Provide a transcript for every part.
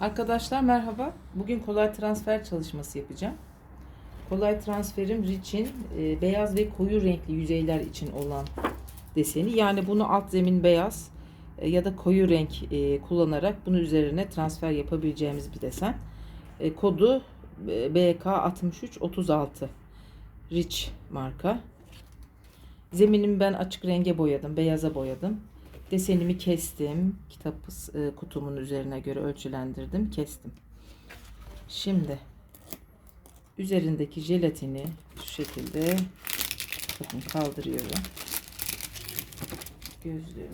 Arkadaşlar merhaba. Bugün kolay transfer çalışması yapacağım. Kolay transferim Rich'in e, beyaz ve koyu renkli yüzeyler için olan deseni. Yani bunu alt zemin beyaz e, ya da koyu renk e, kullanarak bunun üzerine transfer yapabileceğimiz bir desen. E, kodu e, BK6336 Rich marka. Zeminimi ben açık renge boyadım, beyaza boyadım. Desenimi kestim. Kitap e, kutumun üzerine göre ölçülendirdim, kestim. Şimdi üzerindeki jelatini şu şekilde bakın kaldırıyorum. Gözlüğümü.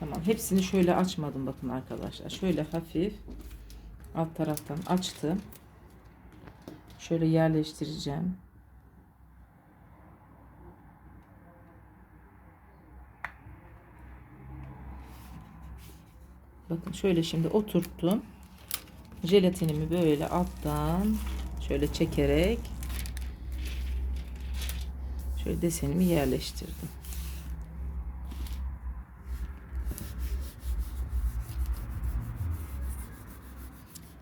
Tamam, hepsini şöyle açmadım bakın arkadaşlar. Şöyle hafif alt taraftan açtım. Şöyle yerleştireceğim. Bakın şöyle şimdi oturttum. Jelatinimi böyle alttan şöyle çekerek şöyle desenimi yerleştirdim.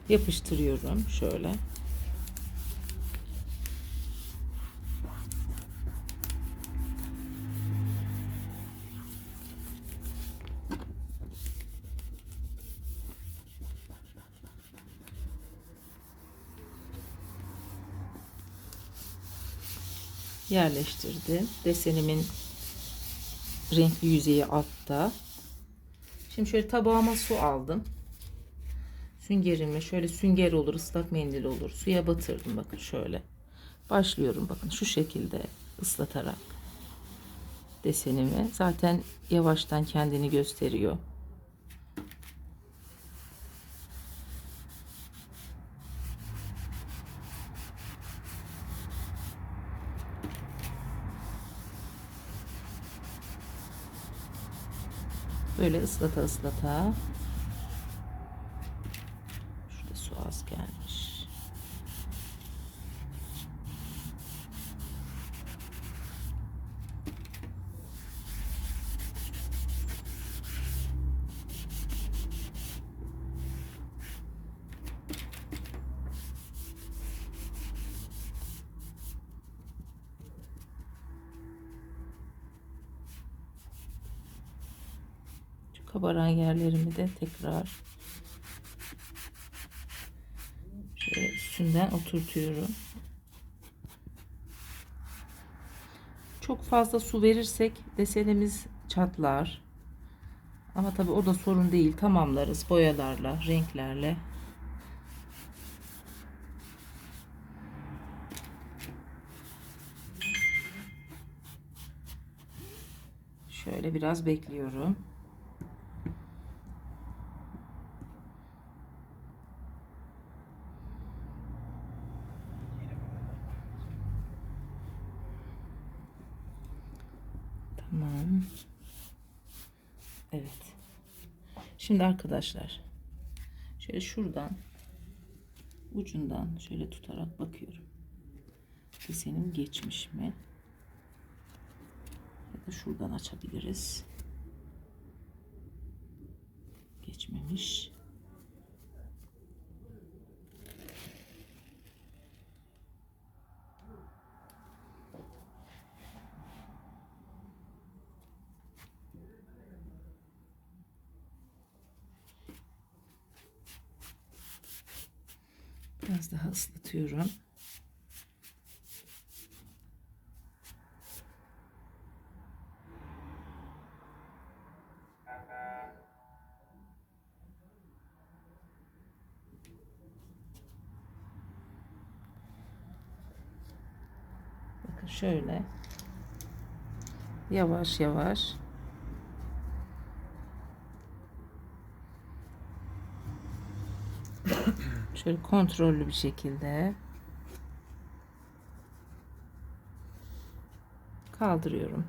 Yapıştırıyorum şöyle. Yerleştirdim. Desenimin renkli yüzeyi altta. Şimdi şöyle tabağıma su aldım. Süngerimi şöyle sünger olur, ıslak mendil olur. Suya batırdım bakın şöyle. Başlıyorum bakın şu şekilde ıslatarak desenimi. Zaten yavaştan kendini gösteriyor. Böyle ıslata ıslata. Şurada su az gelmiş. Şu kabaran yerlerimi de tekrar şöyle üstünden oturtuyorum. Çok fazla su verirsek desenimiz çatlar. Ama tabii o da sorun değil. Tamamlarız boyalarla, renklerle. Şöyle biraz bekliyorum. Tamam. Evet. Şimdi arkadaşlar şöyle şuradan ucundan şöyle tutarak bakıyorum. Desenim geçmiş mi? Ya da şuradan açabiliriz. Geçmemiş. Biraz daha ıslatıyorum. Bakın şöyle yavaş yavaş Şöyle kontrollü bir şekilde kaldırıyorum.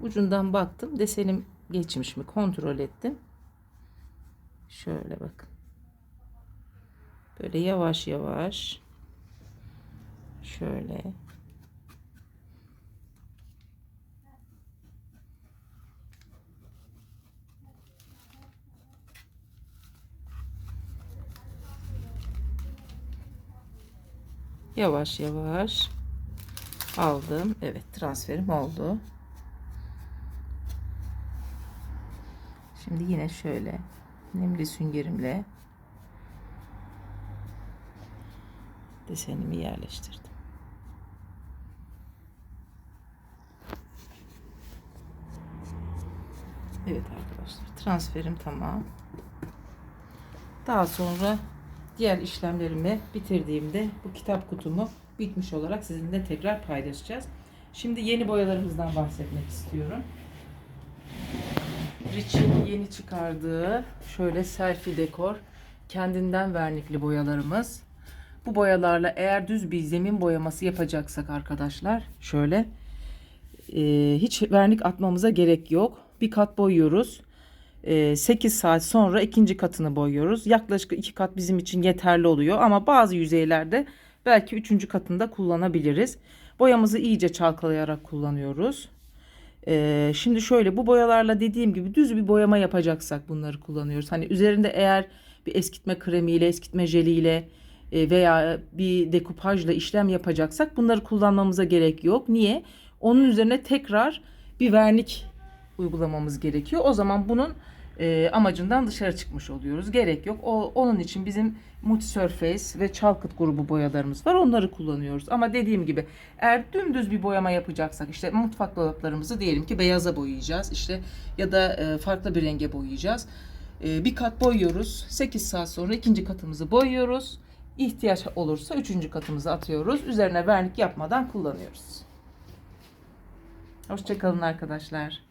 Ucundan baktım. Desenim geçmiş mi kontrol ettim. Şöyle bakın. Böyle yavaş yavaş şöyle Yavaş yavaş aldım. Evet transferim oldu. Şimdi yine şöyle nemli süngerimle desenimi yerleştirdim. Evet arkadaşlar transferim tamam. Daha sonra diğer işlemlerimi bitirdiğimde bu kitap kutumu bitmiş olarak sizinle tekrar paylaşacağız. Şimdi yeni boyalarımızdan bahsetmek istiyorum. Rich'in yeni çıkardığı şöyle selfie dekor kendinden vernikli boyalarımız. Bu boyalarla eğer düz bir zemin boyaması yapacaksak arkadaşlar şöyle e, hiç vernik atmamıza gerek yok. Bir kat boyuyoruz. E, 8 saat sonra ikinci katını boyuyoruz. Yaklaşık iki kat bizim için yeterli oluyor ama bazı yüzeylerde belki üçüncü katını da kullanabiliriz. Boyamızı iyice çalkalayarak kullanıyoruz. Ee, şimdi şöyle bu boyalarla dediğim gibi düz bir boyama yapacaksak bunları kullanıyoruz. Hani üzerinde eğer bir eskitme kremiyle, eskitme jeliyle e, veya bir dekupajla işlem yapacaksak bunları kullanmamıza gerek yok. Niye? Onun üzerine tekrar bir vernik uygulamamız gerekiyor. O zaman bunun e, amacından dışarı çıkmış oluyoruz. Gerek yok. O, onun için bizim Multisurface ve Çalkıt grubu boyalarımız var. Onları kullanıyoruz. Ama dediğim gibi eğer dümdüz bir boyama yapacaksak işte mutfak dolaplarımızı diyelim ki beyaza boyayacağız. işte ya da e, farklı bir renge boyayacağız. E, bir kat boyuyoruz. 8 saat sonra ikinci katımızı boyuyoruz. İhtiyaç olursa üçüncü katımızı atıyoruz. Üzerine vernik yapmadan kullanıyoruz. Hoşçakalın arkadaşlar.